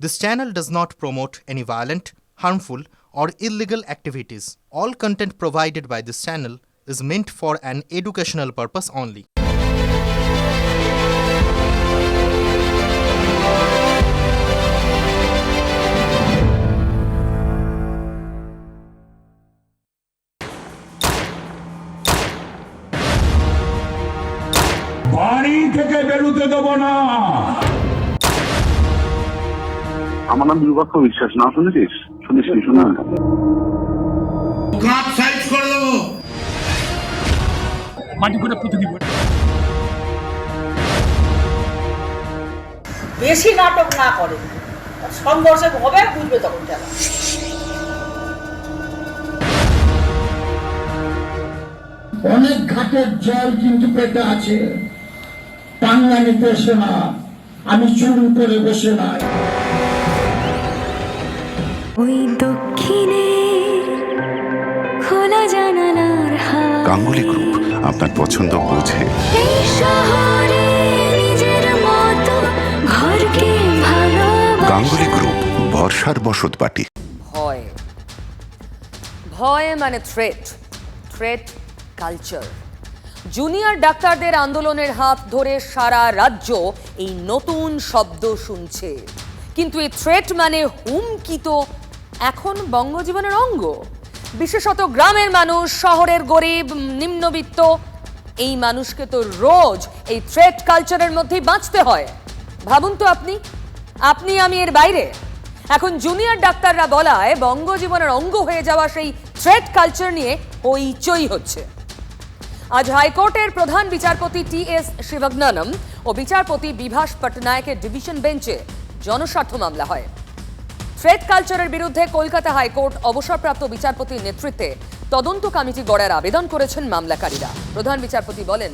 This channel does not promote any violent, harmful, or illegal activities. All content provided by this channel is meant for an educational purpose only. বাড়ি থেকে বেরোতে দেবো না আমার নাম বিভক্ষ বিশ্বাস না শুনেছিস? শুনিস কি শোনা কাপ সাইজ করে দেবো মাটি করে পুঁতে দিব বেশি নাটক না করে। সংঘর্ষে হবে বুঝবে তখন খেলা অনেক ঘাটের জল কিন্তু পেটে আছে। টাঙ্গা নিতে এসে না। আমি চুরি করে বসে নাই। ওই দক্ষিণে খোলা জানালার হাওয়া। গাঙ্গুলি গ্রুপ আপনার পছন্দ বোঝে। এই শহরে নিজের মতো ঘরকে ভালোবাসা। গাঙ্গুলি গ্রুপ বর্ষার বসত বাটি। ভয়। ভয় মানে থ্রেট থ্রেট কালচার জুনিয়র ডাক্তারদের আন্দোলনের হাত ধরে সারা রাজ্য এই নতুন শব্দ শুনছে। কিন্তু এই থ্রেট মানে হুমকি তো এখন বঙ্গজীবনের অঙ্গ। বিশেষত গ্রামের মানুষ, শহরের গরিব, নিম্নবিত্ত, এই মানুষকে তো রোজ এই থ্রেট কালচারের মধ্যেই বাঁচতে হয়। ভাবুন তো আপনি আপনি আমি এর বাইরে। এখন জুনিয়র ডাক্তাররা বলায় বঙ্গজীবনের অঙ্গ হয়ে যাওয়া সেই থ্রেট কালচার নিয়ে হইচই হচ্ছে। আজ হাইকোর্টের প্রধান বিচারপতি টি এস শিবজ্ঞানম ও বিচারপতি বিভাস পটনায়কের ডিভিশন বেঞ্চে জনস্বার্থ মামলা হয়। থ্রেড কালচারের বিরুদ্ধে কলকাতা হাইকোর্ট অবসরপ্রাপ্ত বিচারপতির নেতৃত্বে তদন্ত কমিটি গড়ার আবেদন করেছেন মামলাকারীরা। প্রধান বিচারপতি বলেন,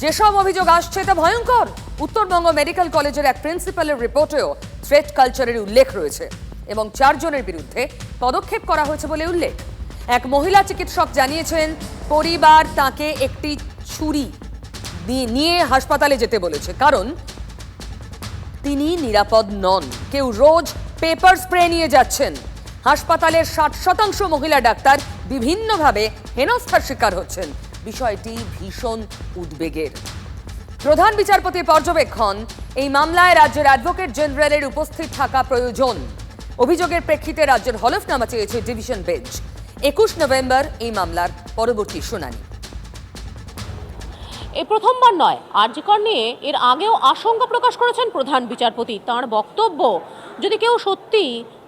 যেসব অভিযোগ আসছে তা ভয়ঙ্কর। উত্তরবঙ্গ মেডিকেল কলেজের এক প্রিন্সিপালের রিপোর্টেও থ্রেট কালচারের উল্লেখ রয়েছে এবং চারজনের বিরুদ্ধে পদক্ষেপ করা হয়েছে বলে উল্লেখ। এক মহিলা চিকিৎসক জানিয়েছেন, পরিবার তাকে একটি ছুরি নিয়ে হাসপাতালে যেতে বলেছে। কারণ তিনি নিরাপদ নন। কেউ রোজ পেপার স্প্রে নিয়ে যাচ্ছেন। হাসপাতালের ষাট শতাংশ মহিলা ডাক্তার বিভিন্নভাবে হেনস্থার শিকার হচ্ছেন। বিষয়টি ভীষণ উদ্বেগের। প্রধান বিচারপতি পর্যবেক্ষণ, এই মামলায় রাজ্যের অ্যাডভোকেট জেনারেলের উপস্থিত থাকা প্রয়োজন। অভিযোগের প্রেক্ষিতে রাজ্যের হলফনামা চেয়েছে ডিভিশন বেঞ্চ। একুশ নভেম্বর এই মামলার পরবর্তী শুনানি। এই প্রথমবার নয় আর্যকর নিয়ে এর আগেও আশঙ্কা প্রকাশ করেছেন প্রধান বিচারপতি। তার বক্তব্য যদি কেউ সত্যি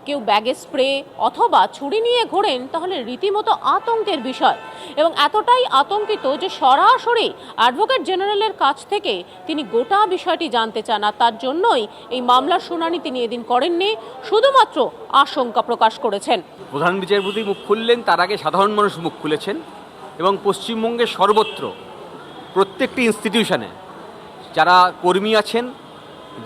কেউ ব্যাগে স্প্রে অথবা ছুরি নিয়ে ঘোরেন, তাহলে রীতিমতো আতঙ্কের বিষয়। এবং এতটাই আতঙ্কিত যে সরাসরি অ্যাডভোকেট জেনারেলের কাছ থেকে তিনি গোটা বিষয়টি জানতে চান, আর তার জন্যই এই মামলার শুনানি তিনি এদিন করেননি, শুধুমাত্র আশঙ্কা প্রকাশ করেছেন। প্রধান বিচারপতি মুখ খুললেন, তার আগে সাধারণ মানুষ মুখ খুলেছেন, এবং পশ্চিমবঙ্গের সর্বত্র প্রত্যেকটি ইনস্টিটিউশনে যারা কর্মী আছেন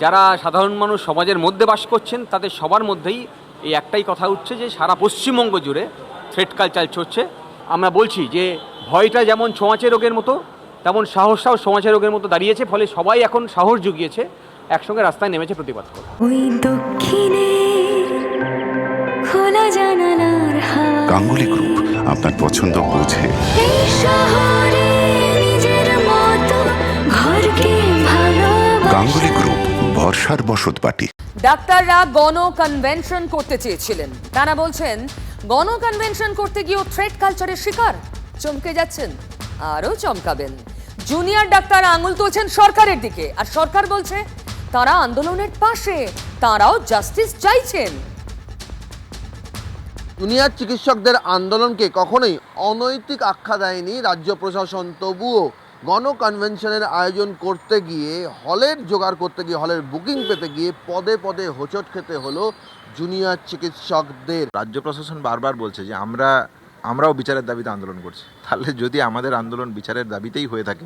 যারা সাধারণ মানুষ সমাজের মধ্যে বাস করছেন তাদের সবার মধ্যেই এই একটাই কথা উঠছে যে সারা পশ্চিমবঙ্গ জুড়ে থ্রেড কালচার চলছে আমরা বলছি যে ভয়টা যেমন ছোঁয়াচে রোগের মতো তেমন সাহসটাও ছোঁয়াচে রোগের মতো দাঁড়িয়েছে ফলে সবাই এখন সাহস জুগিয়েছে একসঙ্গে রাস্তায় নেমেছে প্রতিবাদ করে। ওই দক্ষিণে খোলা জানালার হাওয়া। গাঙ্গুলি গ্রুপ আপনার পছন্দ বোঝে। এই শহরে নিজের মতো ঘরকে গাঙ্গুলি গ্রুপ বর্ষার বসত বাটি ডাক্তাররা গণ কনভেনশন করতে চেয়েছিলেন। তারা বলছেন গণ কনভেনশন করতে গিয়েও থ্রেড কালচারের শিকার। চমকে যাচ্ছেন আরও চমকাবেন। জুনিয়র ডাক্তার আঙুল তুলছেন সরকারের দিকে। আর সরকার বলছে তারা আন্দোলনের পাশে তারাও জাস্টিস চাইছেন। জুনিয়র চিকিৎসকদের আন্দোলনকে কখনোই অনৈতিক আখ্যা দেয়নি রাজ্য প্রশাসন তবুও গণ কনভেনশনের আয়োজন করতে গিয়ে, হলের জোগাড় করতে গিয়ে, হলের বুকিং পেতে গিয়ে পদে পদে হোঁচট খেতে হলো জুনিয়র চিকিৎসকদের। রাজ্য প্রশাসন বারবার বলছে যে আমরা, আমরাও বিচারের দাবিতে আন্দোলন করছি। তাহলে যদি আমাদের আন্দোলন বিচারের দাবিতেই হয়ে থাকে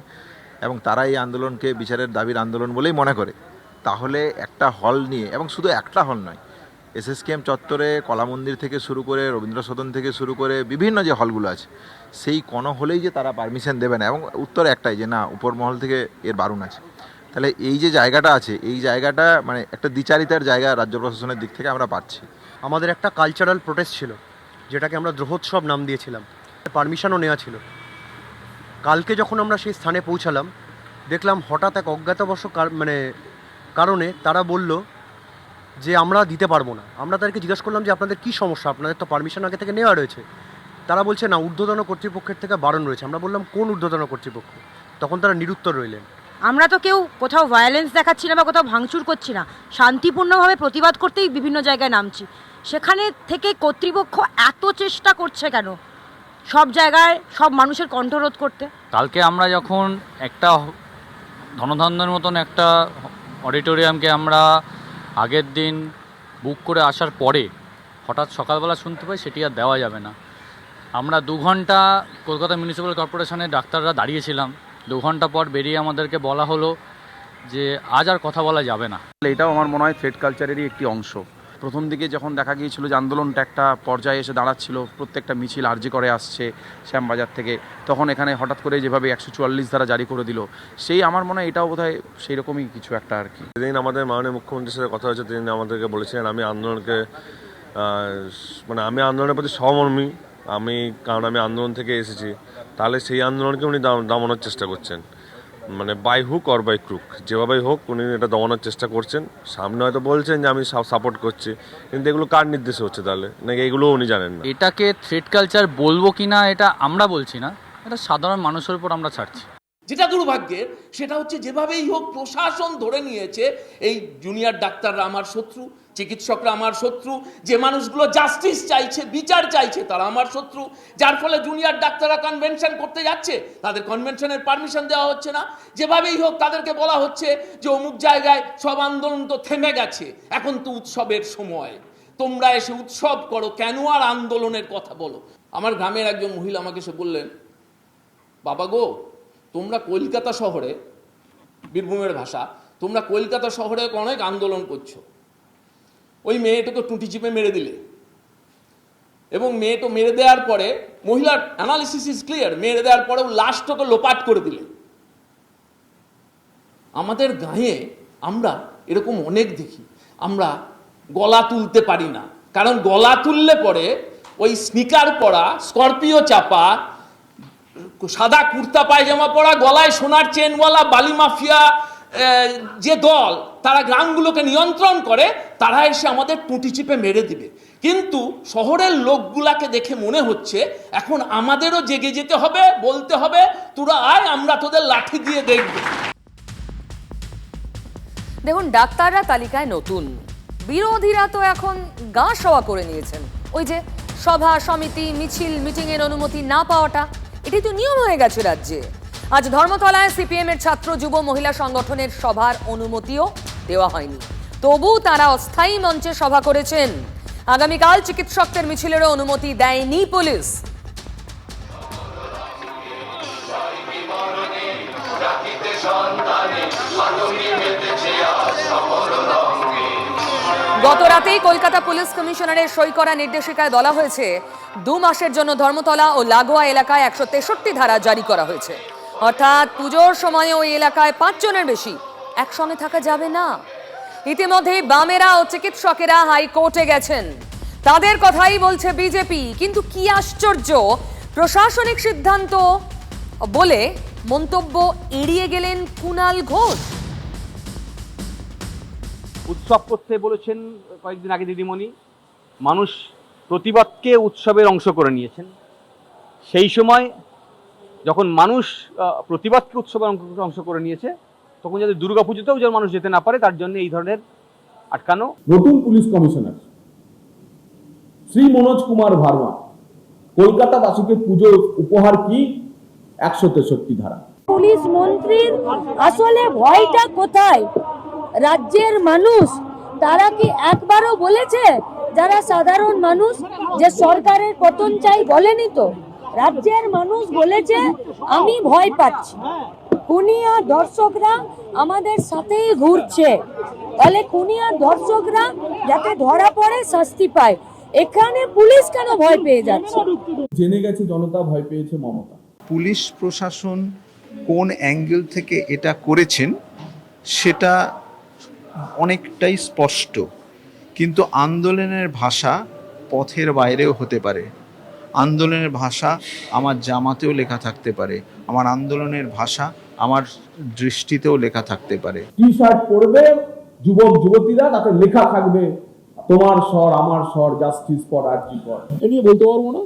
এবং তারা এই আন্দোলনকে বিচারের দাবির আন্দোলন বলেই মনে করে, তাহলে একটা হল নিয়ে, এবং শুধু একটা হল নয়, এসএসকেএম চত্বরে কলামন্দির থেকে শুরু করে রবীন্দ্র সদন থেকে শুরু করে বিভিন্ন যে হলগুলো আছে সেই কোনো হলেই যে তারা পারমিশন দেবে না। এবং উত্তর একটাই যে না উপর মহল থেকে এর বারণ আছে। তাহলে এই যে জায়গাটা আছে, এই জায়গাটা মানে একটা দ্বিচারিতার জায়গা রাজ্য প্রশাসনের দিক থেকে আমরা পাচ্ছি। আমাদের একটা কালচারাল প্রোটেস্ট ছিল, যেটাকে আমরা দ্রোহোৎসব নাম দিয়েছিলাম। পারমিশনও নেওয়া ছিল। কালকে যখন আমরা সেই স্থানে পৌঁছালাম, দেখলাম হঠাৎ এক অজ্ঞাতবশ মানে কারণে তারা বলল যে আমরা দিতে পারব না। আমরা তাদেরকে জিজ্ঞেস করলাম যে, আপনাদের কী সমস্যা? আপনাদের তো পারমিশন আগে থেকে নেওয়া রয়েছে। তারা বলছে না ঊর্ধ্বতন কর্তৃপক্ষের থেকে বারণ রয়েছে। আমরা বললাম কোন ঊর্ধ্বতন কর্তৃপক্ষ? তখন তারা নিরুত্তর রইলেন। আমরা তো কেউ কোথাও ভায়োলেন্স দেখাচ্ছি না বা কোথাও ভাঙচুর করছি না। শান্তিপূর্ণভাবে প্রতিবাদ করতেই বিভিন্ন জায়গায় নামছি। সেখানে থেকে কর্তৃপক্ষ এত চেষ্টা করছে কেন? সব জায়গায় সব মানুষের কণ্ঠরোধ করতে। কালকে আমরা যখন একটা ধনধান্যের মতন একটা অডিটোরিয়ামকে আমরা আগের দিন বুক করে আসার পরে হঠাৎ সকালবেলা শুনতে পাই সেটি আর দেওয়া যাবে না। আমরা দু ঘণ্টা কলকাতা মিউনিসিপ্যাল কর্পোরেশনের ডাক্তাররা দাঁড়িয়েছিলাম। দু ঘণ্টা পর বেরিয়ে আমাদেরকে বলা হলো যে আজ আর কথা বলা যাবে না। এটাও আমার মনে হয় থ্রেড কালচারেরই একটি অংশ। প্রথম দিকে যখন দেখা গিয়েছিল যে আন্দোলনটা একটা পর্যায়ে এসে দাঁড়াচ্ছিল প্রত্যেকটা মিছিল আর্জি করে আসছে শ্যামবাজার থেকে তখন এখানে হঠাৎ করে যেভাবে একশো চুয়াল্লিশ ধারা জারি করে দিল সেই আমার মনে হয় এটাও বোধ হয় সেই রকমই কিছু একটা আর কি। যেদিন আমাদের মাননীয় মুখ্যমন্ত্রীর সাথে কথা হয়েছে তিনি আমাদেরকে বলেছিলেন আমি আন্দোলনকে মানে আমি আন্দোলনের প্রতি সহমর্মী আমি কারণ আমি আন্দোলন থেকে এসেছি তাহলে সেই আন্দোলনকে উনি দাম- দমানোর চেষ্টা করছেন। মানে by hook or by crook যেভাবেই হোক উনি এটা দমানোর চেষ্টা করছেন। সামনে হয়তো বলছেন যে আমি সাপোর্ট করছি কিন্তু এগুলো কার নির্দেশে হচ্ছে তাহলে? নাকি এগুলো উনি জানেন না? এটাকে থ্রেড কালচার বলব কি না এটা আমরা বলছি না এটা সাধারণ মানুষের উপর আমরা ছাড়ছি। যেটা দুর্ভাগ্যের সেটা হচ্ছে যেভাবেই হোক প্রশাসন ধরে নিয়েছে এই জুনিয়র ডাক্তাররা আমার শত্রু চিকিৎসকরা আমার শত্রু, যে মানুষগুলো জাস্টিস চাইছে, বিচার চাইছে, তারা আমার শত্রু। যার ফলে জুনিয়র ডাক্তাররা কনভেনশন করতে যাচ্ছে, তাদের কনভেনশনের পারমিশন দেওয়া হচ্ছে না। যেভাবেই হোক, তাদেরকে বলা হচ্ছে যে অমুক জায়গায় সব আন্দোলন তো থেমে গেছে, এখন তো উৎসবের সময়। তোমরা এসে উৎসব করো, কেন আর আন্দোলনের কথা বলো? আমার গ্রামের একজন মহিলা আমাকে এসে বললেন, বাবা গো, তোমরা কলকাতা শহরে, বীরভূমের ভাষা, তোমরা কলকাতা শহরে অনেক আন্দোলন করছ। ওই মেয়েটাকে টুটি চিপে মেরে দিলে। এবং মেয়েটা মেরে দেওয়ার পরে মহিলার অ্যানালিসিস ইজ ক্লিয়ার মেরে দেওয়ার পরেও লাশটাকে লোপাট করে দিলে। আমাদের গাঁয়ে আমরা এরকম অনেক দেখি, আমরা গলা তুলতে পারি না। কারণ গলা তুললে পরে ওই স্নিকার পরা স্করপিও চাপা, সাদা কুর্তা পায়জামা পরা, গলায় সোনার চেনওয়ালা বালি মাফিয়া যে দল তারা গ্রামগুলোকে নিয়ন্ত্রণ করে, তারা এসে আমাদের টুটি চিপে মেরে দিবে। কিন্তু শহরের লোকগুলাকে দেখে মনে হচ্ছে, এখন আমাদেরও জেগে যেতে হবে, বলতে হবে, তোরা আয়, আমরা তোদের লাঠি দিয়ে দেখব। দেখুন, ডাক্তাররা তালিকায় নতুন। বিরোধীরা তো এখন গা সওয়া করে নিয়েছেন। ওই যে সভা, সমিতি, মিছিল মিটিং এর অনুমতি না পাওয়াটা, এটি তো নিয়ম হয়ে গেছে রাজ্যে। আজ ধর্মতলায় সিপিএম এর ছাত্র যুব মহিলা সংগঠনের সভার অনুমতিও দেওয়া হয়নি। তবু তারা অস্থায়ী মঞ্চে সভা করেছেন। আগামীকাল চিকিৎসকদের মিছিলেরও অনুমতি দেয়নি পুলিশ। গত রাতেই কলকাতা পুলিশ কমিশনারের সই করা নির্দেশিকায় বলা হয়েছে, দু মাসের জন্য ধর্মতলা ও লাগোয়া এলাকায় একশো তেষট্টি ধারা জারি করা হয়েছে। অর্থাৎ পুজোর সময়ে ওই এলাকায় পাঁচজনের বেশি। একসঙ্গে থাকা যাবে না। ইতিমধ্যে বামেরা ও চিকিৎসকেরা হাইকোর্টে গেছেন। তাদের কথাই বলছে বিজেপি। কিন্তু কি আশ্চর্য, প্রশাসনিক সিদ্ধান্ত বলে মন্তব্য এড়িয়ে গেলেন কুনাল ঘোষ। উৎসব করতে বলেছেন কয়েকদিন আগে দিদিমণি। মানুষ প্রতিবাদকে উৎসবের অংশ করে নিয়েছেন। সেই সময় যখন মানুষ প্রতিবাদকে উৎসবের অংশ- অংশ করে নিয়েছে তখন যাতে দুর্গাপুজোতেও যেন মানুষ যেতে না পারে তার জন্য এই ধরনের আটকানো। নতুন পুলিশ কমিশনার শ্রী মনোজ কুমার ভার্মা কলকাতাবাসীকে পুজো উপহার কি? একশো তেষট্টি ধারা। পুলিশ মন্ত্রীর আসলে ভয়টা কোথায়? রাজ্যের মানুষ তারা কি একবারও বলেছে? যারা সাধারণ মানুষ যে সরকারের পতন চাই বলেনি তো? রাজ্যের মানুষ বলেছে আমি ভয় পাচ্ছি। কুনিয়া দর্শকরা আমাদের সাথেই ঘুরছে। তাহলে কুনিয়া দর্শকরা যাতে ধরা পড়ে শাস্তি পায়। এখানে পুলিশ কেন ভয় পেয়ে যাচ্ছে? জেনে গেছে জনতা ভয় পেয়েছে মমতা। পুলিশ প্রশাসন কোন অ্যাঙ্গেল থেকে এটা করেছেন সেটা অনেকটাই স্পষ্ট। কিন্তু আন্দোলনের ভাষা পথের বাইরেও হতে পারে। আন্দোলনের ভাষা আমার জামাতেও লেখা থাকতে পারে। আমার আন্দোলনের ভাষা আমার দৃষ্টিতেও লেখা থাকতে পারে। টি শার্ট পরবে যুবক যুবতীরা তাতে লেখা থাকবে তোমার স্বর আমার স্বর জাস্টিস ফর আরজি ফর এ নিয়ে বলতে পারব না।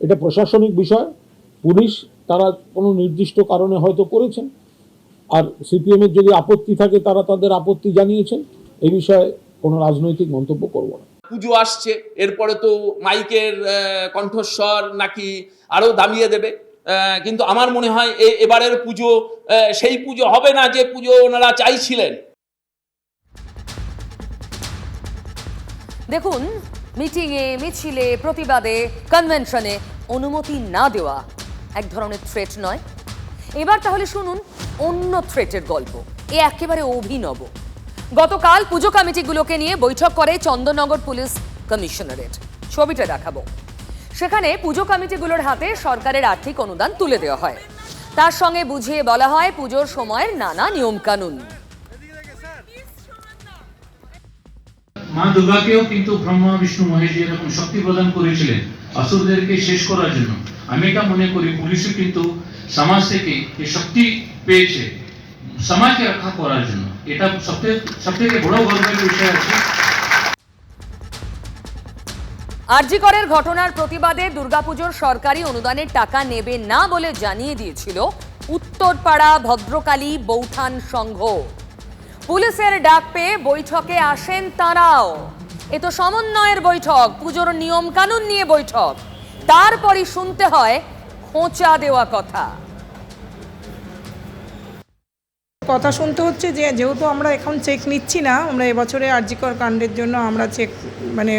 এটা প্রশাসনিক বিষয়। পুলিশ তারা কোনো নির্দিষ্ট কারণে হয়তো করেছেন। আর সিপিএম এর যদি আপত্তি থাকে তারা তাদের আপত্তি জানিয়েছেন। এই বিষয়ে কোনো রাজনৈতিক মন্তব্য করব না। পুজো আসছে, এরপরে তো মাইকের কণ্ঠস্বর নাকি আরও দামিয়ে দেবে। কিন্তু আমার মনে হয় এ- এবারের পুজো সেই পুজো হবে না যে পুজো ওনারা চাইছিলেন। দেখুন, মিটিংয়ে, মিছিলে, প্রতিবাদে, কনভেনশনে অনুমতি না দেওয়া এক ধরনের থ্রেট নয়। এবার তাহলে শুনুন অন্য থ্রেটের গল্প। এ একেবারে অভিনব। গতকাল পুজো কমিটিগুলোকে নিয়ে বৈঠক করে চন্দননগর পুলিশ কমিশনারেট। ছবিটা দেখাবো। সেখানে পুজো কমিটিগুলোর হাতে সরকারের আর্থিক অনুদান তুলে দেওয়া হয়। তার সঙ্গে বুঝিয়ে বলা হয়, পুজোর সময়ের নানা নিয়মকানুন। মা দুর্গাকেও কিন্তু ব্রহ্মা, বিষ্ণু, মহেশ এরকম শক্তি প্রদান করেছিলেন অসুরদেরকে শেষ করার জন্য। আমি এটা মনে করি, পুলিশও কিন্তু সমাজ থেকে এই শক্তি পেয়েছে। সমাজকে রক্ষা করার জন্য এটা সবথেকে সবথেকে বড় গর্বের বিষয় আছে আরজিকরের ঘটনার প্রতিবাদে দুর্গাপুজোর সরকারি অনুদানের টাকা নেবে না বলে জানিয়ে দিয়েছিল উত্তরপাড়া ভদ্রকালী বৌঠান সংঘ। পুলিশের ডাক পেয়ে বৈঠকে আসেন তারাও। এ তো সমন্বয়ের বৈঠক, পুজোর নিয়ম কানুন নিয়ে বৈঠক। তারপরই শুনতে হয়, খোঁচা দেওয়া কথা। কথা শুনতে হচ্ছে যে যেহেতু আমরা এখন চেক নিচ্ছি না, আমরা এবছরে আরজিকর কাণ্ডের জন্য আমরা চেক মানে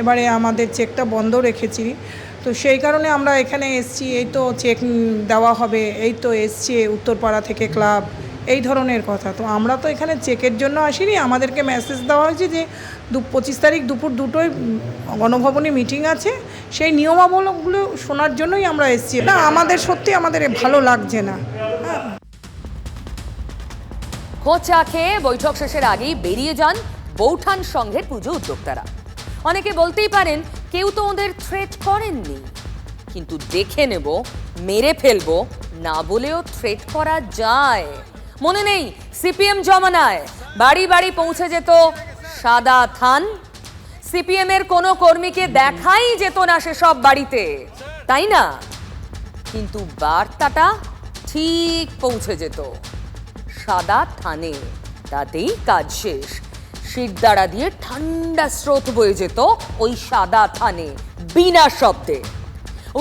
এবারে আমাদের চেকটা বন্ধ রেখেছি। তো সেই কারণে আমরা এখানে এসছি, এই তো চেক দেওয়া হবে, এই তো এসছে উত্তরপাড়া থেকে ক্লাব এই ধরনের কথা। তো আমরা তো এখানে চেকের জন্য আসিনি, আমাদেরকে মেসেজ দেওয়া হয়েছে যে দু, পঁচিশ তারিখ দুপুর দুটোয় গণভবনে মিটিং আছে। সেই নিয়মাবলীগুলো শোনার জন্যই আমরা এসছি। না, আমাদের সত্যি আমাদের ভালো লাগছে না। খোঁচা খেয়ে বৈঠক শেষের আগেই বেরিয়ে যান বৌঠান সংঘের পুজো উদ্যোক্তারা। অনেকে বলতেই পারেন, কেউ তো ওদের থ্রেট করেননি। কিন্তু দেখে নেব, মেরে ফেলব, না বলেও থ্রেট করা যায়। মনে নেই, সিপিএম জমানায় বাড়ি বাড়ি পৌঁছে যেত সাদা থান। সিপিএম এর কোনো কর্মীকে দেখাই যেত না সেসব বাড়িতে। তাই না? কিন্তু বার্তাটা ঠিক পৌঁছে যেত। সাদা থানে। তাতেই কাজ শেষ। শিরদাঁড়া দিয়ে ঠান্ডা স্রোত বয়ে যেত ওই সাদা থানে, বিনা শব্দে।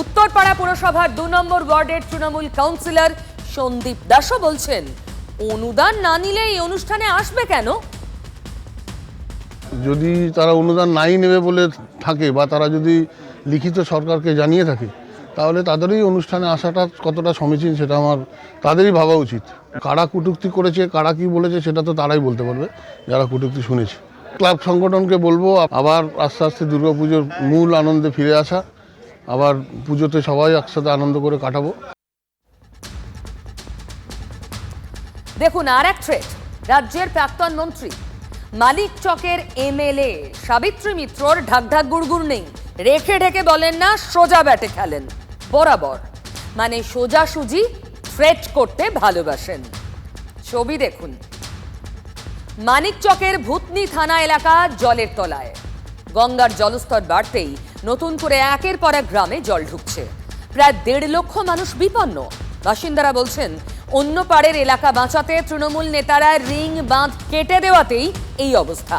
উত্তরপাড়া পুরসভার দু নম্বর ওয়ার্ডের তৃণমূল কাউন্সিলর সন্দীপ দাসও বলছেন, অনুদান না নিলে এই অনুষ্ঠানে আসবে কেন? যদি তারা অনুদান নাই নেবে বলে থাকে বা তারা যদি লিখিত সরকারকে জানিয়ে থাকে তাহলে তাদেরই অনুষ্ঠানে আসাটা কতটা সমীচীন সেটা আমার, তাদেরই ভাবা উচিত। কারা কটূক্তি করেছে, কারা কি বলেছে সেটা তো তারাই বলতে পারবে, যারা কটূক্তি শুনেছে। ক্লাব সংগঠনকে বলব, আবার আস্তে আস্তে দুর্গাপুজোর মূল আনন্দে ফিরে আসা, আবার পুজোতে সবাই একসাথে আনন্দ করে কাটাবো। দেখুন আর এক থ্রেট রাজ্যের প্রাক্তন মন্ত্রী মালিক চকের এমএলএ, সাবিত্রী মিত্রর ঢাক ঢাক গুড়গুড় নেই। রেখে ঢেকে বলেন না, সোজা ব্যাটে খেলেন। বরাবর। মানে সোজাসুজি ফ্রেট করতে ভালোবাসেন। ছবি দেখুন। মানিক চকের ভূতনি থানা এলাকা জলের তলায়। গঙ্গার জলস্তর বাড়তেই নতুন করে একের পর এক গ্রামে জল ঢুকছে। প্রায় দেড় লক্ষ মানুষ বিপন্ন। বাসিন্দারা বলছেন, অন্য পাড়ের এলাকা বাঁচাতে তৃণমূল নেতারা রিং বাঁধ কেটে দেওয়াতেই এই অবস্থা।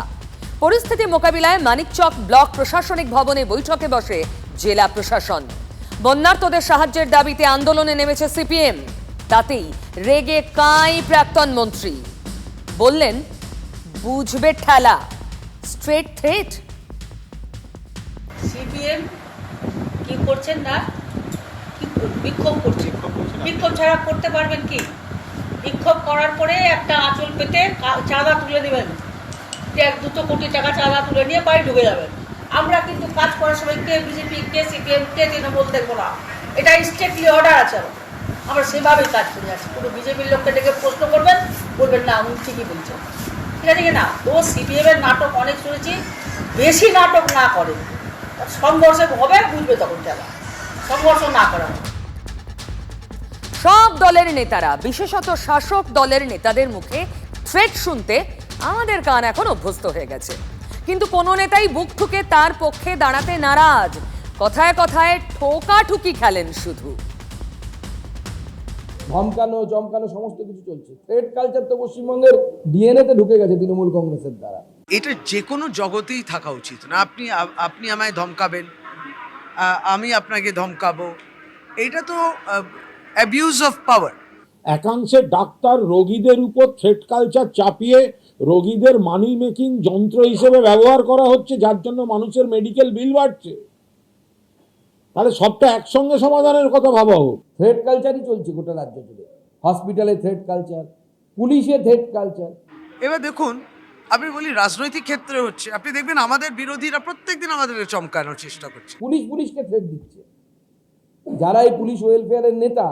পরিস্থিতি মোকাবিলায় মানিকচক ব্লক প্রশাসনিক ভবনে বৈঠকে বসে জেলা প্রশাসন। বন্যার্তদের সাহায্যের দাবিতে আন্দোলনে নেমেছে সিপিএম। তাতেই রেগে কাঁই প্রাক্তন মন্ত্রী। বললেন বুঝবে ঠেলা স্ট্রেট থ্রেট সিপিএম কি করছেন না? কি বিক্ষোভ করছে। বিক্ষোভ ছাড়া করতে পারবেন কি? বিক্ষোভ করার পরে একটা আঁচল পেতে কা- চাঁদা তুলে দেবেন। যে এক দুটো কোটি টাকা চাঁদা তুলে নিয়ে বাড়ি ঢুকে যাবেন। আমরা কিন্তু কাজ করার সময় কে বিজেপি কে সিপিএম কে তৃণমূল দেখব না। এটা স্টেটলি অর্ডার আছে আমরা সেভাবেই কাজ করে যাচ্ছি পুরো বিজেপির লোককে ডেকে প্রশ্ন করবেন, বলবেন, না, উনি ঠিকই বলছেন। ঠিক আছে না তো সিপিএম এর নাটক অনেক শুনেছি, বেশি নাটক না করে। সংঘর্ষে হবে, বুঝবে তখন খেলা সংঘর্ষ না করা সব দলের নেতারা, বিশেষত শাসক দলের নেতাদের মুখে থ্রেট শুনতে আমাদের কান এখন অভ্যস্ত হয়ে গেছে। কিন্তু কোনো নেতাই বুক ঠুকে তার পক্ষে দাঁড়াতে নারাজ। কথায় কথায় ঠোকাঠুকি খেলেন শুধু। ধমকানো জমকানো সমস্ত কিছু চলছে। থ্রেড কালচার তো পশ্চিমবঙ্গের ডিএনএতে ঢুকে গেছে তৃণমূল কংগ্রেসের দ্বারা। এটা যে কোনো জগতেই থাকা উচিত না। আপনি আপনি আমায় ধমকাবেন আমি আপনাকে ধমকাবো। এটা তো অ্যাবিউজ অফ পাওয়ার একাংশে ডাক্তার রোগীদের উপর থ্রেড কালচার চাপিয়ে রোগীদের মানি মেকিং যন্ত্র হিসেবে ব্যবহার করা হচ্ছে যার জন্য মানুষের মেডিকেল বিল বাড়ছে। তাহলে সবটা একসঙ্গে সমাধানের কথা ভাবা হোক। থ্রেড কালচারই চলছে গোটা রাজ্য জুড়ে। হসপিটালে থ্রেড কালচার পুলিশে থ্রেড কালচার এবার দেখুন আমি বলি রাজনৈতিক ক্ষেত্রে হচ্ছে আপনি দেখবেন আমাদের বিরোধীরা প্রত্যেকদিন আমাদেরকে চমকানোর চেষ্টা করছে। পুলিশ পুলিশকে থ্রেড দিচ্ছে। যারা এই পুলিশ ওয়েলফেয়ারের নেতা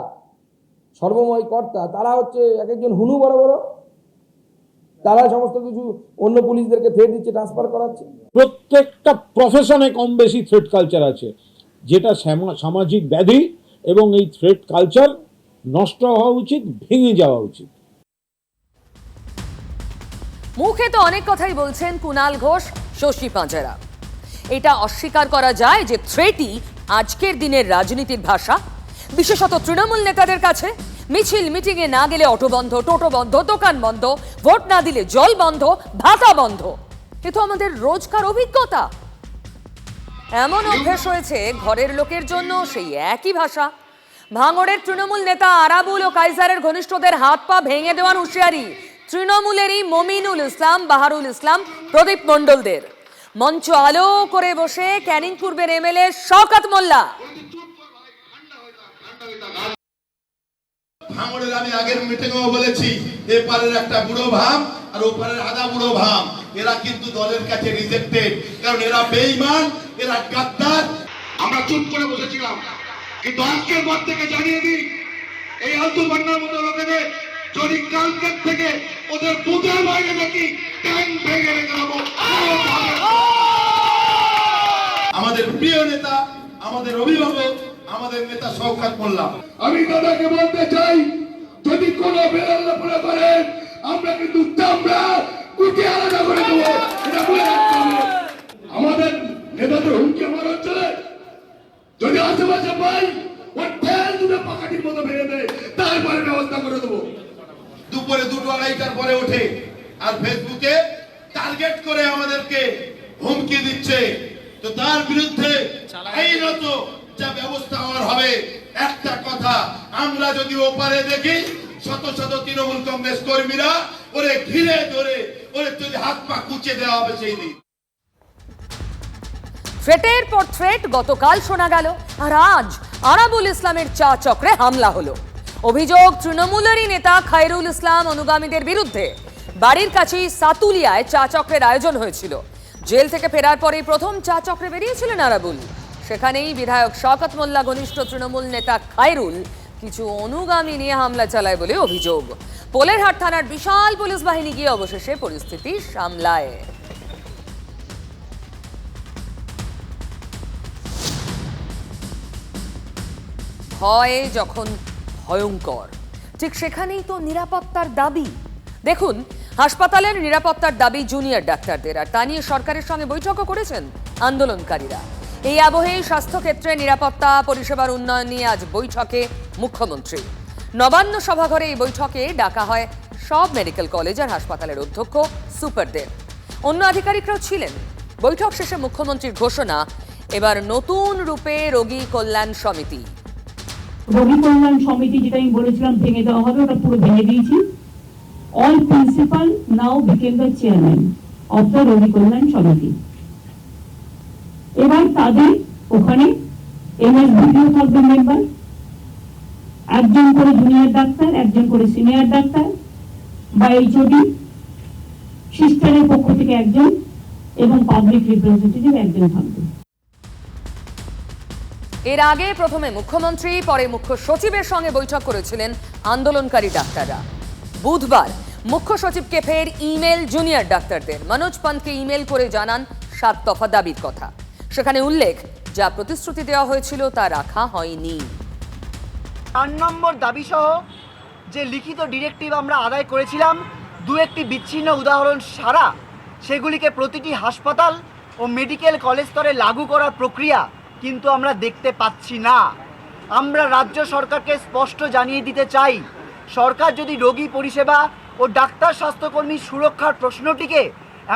সর্বময় কর্তা তারা হচ্ছে এক একজন হুনু বড় বড়। তারা সমস্ত কিছু অন্য পুলিশদেরকে থ্রেড দিচ্ছে ট্রান্সফার করাচ্ছে। প্রত্যেকটা প্রফেশনে কম বেশি থ্রেড কালচার আছে। যেটা সামাজিক ব্যাধি এবং এই থ্রেড কালচার নষ্ট হওয়া উচিত ভেঙে যাওয়া উচিত। মুখে তো অনেক কথাই বলছেন কুনাল ঘোষ শশী পাঁজারা। এটা অস্বীকার করা যায় যে থ্রেটই আজকের দিনের রাজনীতির ভাষা। বিশেষত তৃণমূল নেতাদের কাছে মিছিল মিটিংয়ে না গেলে অটো বন্ধ, টোটো বন্ধ, দোকান বন্ধ, ভোট না দিলে জল বন্ধ, ভাতা বন্ধ। এ তো আমাদের রোজকার অভিজ্ঞতা। এমন অভ্যেস হয়েছে, ঘরের লোকের জন্য সেই একই ভাষা। ভাঙড়ের তৃণমূল নেতা আরাবুল ও কাইজারের ঘনিষ্ঠদের হাত পা ভেঙে দেওয়ার হুঁশিয়ারি তৃণমূলেরই মমিনুল ইসলাম, বাহারুল ইসলাম, প্রদীপ মণ্ডলদের। মঞ্চ আলো করে বসে ক্যানিং পূর্বের এমএলএ শওকাত মোল্লা। ভাঙড়ের আমি আগের মিটিংও বলেছি এপারের একটা বুড়ো ভাম আর ওপারের আধা বুড়ো ভাম। এরা কিন্তু দলের কাছে রিজেক্টেড কারণ এরা বেঈমান, এরা গাদ্দার। আমরা চুপ করে বসেছিলাম। কিন্তু আজকের পর থেকে জানিয়ে দিই, এই আলতু বান্নার মতো লোকেদের যদি কালকের থেকে ওদের বুধের বাইরে দেখি ট্যাঙ্ক ভেঙে রেখে দেবো। আমাদের প্রিয় নেতা, আমাদের অভিভাবক আমাদের নেতা শওকাত মোল্লা। আমি দাদাকে বলতে চাই যদি কোনো বেরল্লা পড়ে করেন আমরা কিন্তু চামড়া কুচি আলাদা করে দেবো। এটা বলে রাখতে হবে। আমাদের নেতাদের হুমকি আমার অঞ্চলে। যদি আশেপাশে পাই ওর দুটো পাকাটির মতো ভেঙে দেয়। তারপরে ব্যবস্থা করে দেবো। দুপুরে দুটো আড়াইটার পরে ওঠে। আর ফেসবুকে টার্গেট করে আমাদেরকে হুমকি দিচ্ছে। তো তার বিরুদ্ধে আইনত যা ব্যবস্থা হওয়ার হবে। একটা কথা, আমরা যদি ওপারে দেখি, শত শত তৃণমূল কংগ্রেস কর্মীরা ওরে ঘিরে ধরে, ওরে যদি হাত পা কুচে দেওয়া হবে সেই দিন। থ্রেটের পর থ্রেট গতকাল শোনা গেল, আর আজ আরাবুল ইসলামের চা চক্রে হামলা হলো। অভিযোগ, তৃণমূলেরই নেতা খায়রুল ইসলাম অনুগামীদের বিরুদ্ধে বাড়ির কাছেই সাতুলিয়ায় চা চক্রের আয়োজন হয়েছিল। জেল থেকে ফেরার পরেই প্রথম চা চক্রে বেরিয়েছিলেন আরাবুল। সেখানেই বিধায়ক শওকত মোল্লা, ঘনিষ্ঠ তৃণমূল নেতা খায়রুল কিছু অনুগামী নিয়ে হামলা চালায় বলে অভিযোগ। পোলেরহাট থানার বিশাল পুলিশ বাহিনী গিয়ে অবশেষে পরিস্থিতি সামলায়। ভয় যখন ভয়ঙ্কর, ঠিক সেখানেই তো নিরাপত্তার দাবি। দেখুন, হাসপাতালের নিরাপত্তার দাবি জুনিয়র ডাক্তারদের, আর তা নিয়ে সরকারের সঙ্গে বৈঠকও করেছেন আন্দোলনকারীরা। এই আবহেই স্বাস্থ্যক্ষেত্রে নিরাপত্তা, পরিষেবার উন্নয়ন নিয়ে আজ বৈঠকে মুখ্যমন্ত্রী। নবান্ন সভাঘরে এই বৈঠকে ডাকা হয় সব মেডিকেল কলেজ আর হাসপাতালের অধ্যক্ষ সুপারদের অন্য আধিকারিকরাও ছিলেন। বৈঠক শেষে মুখ্যমন্ত্রীর ঘোষণা, এবার নতুন রূপে রোগী কল্যাণ সমিতি। রোগী কল্যাণ সমিতি যেটা আমি বলেছিলাম ভেঙে দেওয়া হবে, ওটা পুরো ভেঙে দিয়েছি। All principal now became the chairman of the Rogi Kalyan Samiti. এবার তাদের ওখানে এমএসবিডিও থাকবে মেম্বার একজন করে জুনিয়র ডাক্তার, একজন করে সিনিয়র ডাক্তার বা এইচওডি সিস্টারের পক্ষ থেকে একজন এবং পাবলিক রিপ্রেজেন্টেটিভ একজন থাকবে। এর আগে প্রথমে মুখ্যমন্ত্রী, পরে মুখ্য সচিবের সঙ্গে বৈঠক করেছিলেন আন্দোলনকারী ডাক্তাররা। বুধবার মুখ্য সচিবকে ফের ইমেল জুনিয়র ডাক্তারদের। মনোজ পান্তকে ইমেল করে জানান সাত দফা দাবির কথা। সেখানে উল্লেখ, যা প্রতিশ্রুতি দেওয়া হয়েছিল তা রাখা হয়নি। চার নম্বর দাবি সহ যে লিখিত ডিরেক্টিভ আমরা আদায় করেছিলাম, দু একটি বিচ্ছিন্ন উদাহরণ সারা সেগুলিকে প্রতিটি হাসপাতাল ও মেডিকেল কলেজ স্তরে লাগু করার প্রক্রিয়া কিন্তু আমরা দেখতে পাচ্ছি না। আমরা রাজ্য সরকারকে স্পষ্ট জানিয়ে দিতে চাই, সরকার যদি রোগী পরিষেবা ও ডাক্তার স্বাস্থ্যকর্মীর সুরক্ষার প্রশ্নটিকে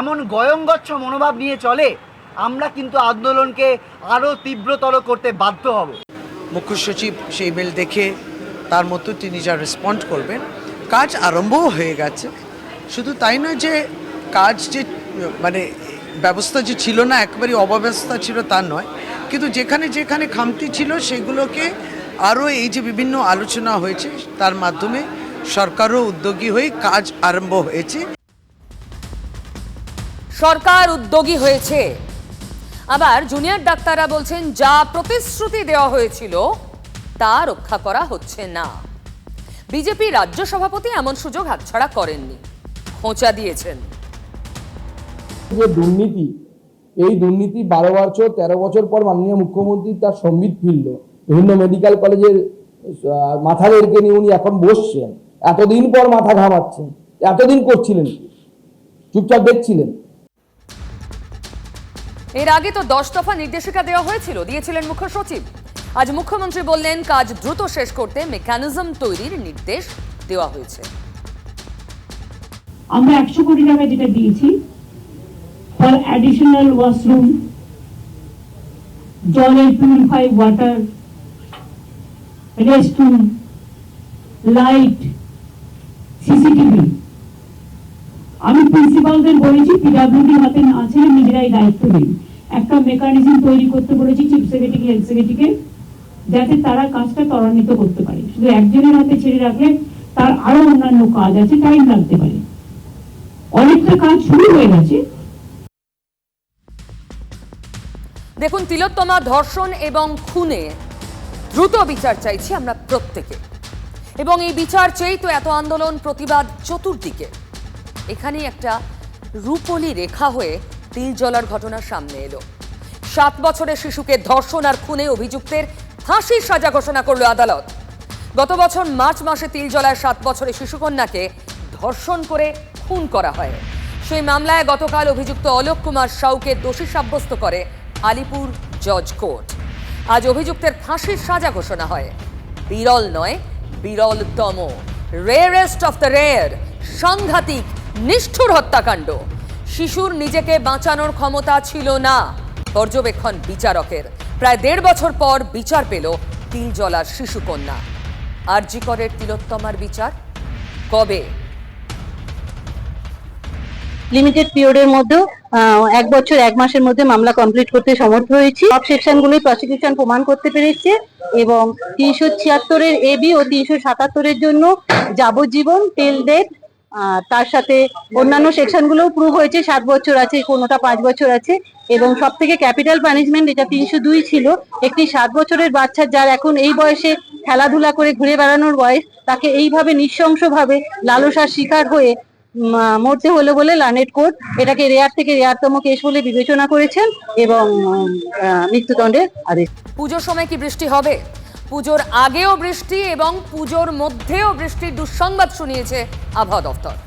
এমন গয়ঙ্গচ্ছ মনোভাব নিয়ে চলে আমরা কিন্তু আন্দোলনকে আরও তীব্রতর করতে বাধ্য হব। মুখ্য সচিব সেই মেল দেখে তার মতো তিনি যা রেসপন্ড করবেন কাজ আরম্ভও হয়ে গেছে। শুধু তাই নয় যে কাজ যে মানে ব্যবস্থা যে ছিল না একেবারে অব্যবস্থা ছিল তা নয়। কিন্তু যেখানে যেখানে খামতি ছিল সেগুলোকে আরও এই যে বিভিন্ন আলোচনা হয়েছে তার মাধ্যমে সরকারও উদ্যোগী হয়ে কাজ আরম্ভ হয়েছে। সরকার উদ্যোগী হয়েছে। আবার জুনিয়র ডাক্তাররা বলছেন যা প্রতিশ্রুতি দেওয়া হয়েছিল তা রক্ষা করা হচ্ছে না। বিজেপি রাজ্য সভাপতি এমন সুযোগ হাতছাড়া করেননি। খোঁচা দিয়েছেন। যে দুর্নীতি এই দুর্নীতি বারো বছর তেরো বছর পর মাননীয় মুখ্যমন্ত্রী তার সম্বিত ফিরল। বিভিন্ন মেডিকেল কলেজের আহ, মাথাদেরকে নিয়ে উনি এখন বসছেন। এতদিন পর মাথা ঘামাচ্ছেন। এতদিন করছিলেন? চুপচাপ দেখছিলেন? এর আগে তো দশ দফা নির্দেশিকা দেওয়া হয়েছিল, দিয়েছিলেন মুখ্য সচিব। আজ মুখ্যমন্ত্রী বললেন, কাজ দ্রুত শেষ করতে মেকানিজম তৈরির নির্দেশ দেওয়া হয়েছে। আমরা একশো কোটি টাকা যেটা দিয়েছি ফর অ্যাডিশনাল ওয়াশরুম জলের purify water restroom light CCTV আমি প্রিন্সিপালদের বলেছি পিডাব্লিউডি হাতে না ছেড়ে নিজেরাই দায়িত্ব দিন। একটা মেকানিজম তৈরি করতে বলেছি চিফ সেক্রেটারি হেলথ সেক্রেটারিকে যাতে তারা কাজটা ত্বরান্বিত করতে পারে। শুধু একজনের হাতে ছেড়ে রাখলে তার আরও অন্যান্য কাজ আছে টাইম লাগতে পারে। অনেকটা কাজ শুরু হয়ে গেছে। দেখুন, তিলোত্তমা ধর্ষণ এবং খুনে দ্রুত বিচার চাইছি আমরা প্রত্যেকে। এবং এই বিচার চেয়েই তো এত আন্দোলন, প্রতিবাদ চতুর্দিকে। এখানেই একটা রূপলি রেখা হয়ে তিল জ্বলার ঘটনা সামনে এলো। সাত বছরের শিশুকে ধর্ষণ আর খুনে অভিযুক্তের ফাঁসির সাজা ঘোষণা করল আদালত। গত বছর মার্চ মাসে তিল জ্বলায় সাত বছরের শিশুকন্যাকে ধর্ষণ করে খুন করা হয়। সেই মামলায় গতকাল অভিযুক্ত অলোক কুমার সাউকে দোষী সাব্যস্ত করে আলিপুর জজ কোর্ট। আজ অভিযুক্তের ফাঁসির সাজা ঘোষণা হয়। বিরল নয় বিরলতম রেয়ারেস্ট অফ দ্য রেয়ার, সাংঘাতিক, নিষ্ঠুর হত্যাকাণ্ড। শিশুর নিজেকে বাঁচানোর ক্ষমতা ছিল না। পর্যবেক্ষণ বিচারকের। প্রায় দেড় বছর পর বিচার পেল তিলজলার শিশুকন্যা। আরজিকরের তিলোত্তমার বিচার? কবে? লিমিটেড পিরিয়ডের মধ্যেও এক বছর, এক মাসের মধ্যে মামলা কমপ্লিট করতে সমর্থ হয়েছি। সব সেকশনগুলোই প্রসিকিউশন প্রমাণ করতে পেরেছে এবং তিনশো ছিয়াত্তরের এবি ও তিনশো সাতাত্তরের জন্য যাবজ্জীবন টেল ডেট তার সাথে অন্যান্য সেকশনগুলোও প্রুভ হয়েছে, সাত বছর আছে, কোনোটা পাঁচ বছর আছে। এবং সব থেকে ক্যাপিটাল পানিশমেন্ট এটা তিনশো দুই ছিল। একটি সাত বছরের বাচ্চা যার এখন এই বয়সে খেলাধুলা করে ঘুরে বেড়ানোর বয়স, তাকে এইভাবে নৃশংসভাবে লালসার শিকার হয়ে মরতে হলো বলে লানেট কোর্ট এটাকে রেয়ার থেকে রেয়ারতম কেস বলে বিবেচনা করেছেন এবং মৃত্যুদণ্ডের আদেশ। পুজোর সময় কি বৃষ্টি হবে? পুজোর আগেও বৃষ্টি এবং পুজোর মধ্যেও বৃষ্টির দুঃসংবাদ শুনিয়েছে আবহাওয়া দফতর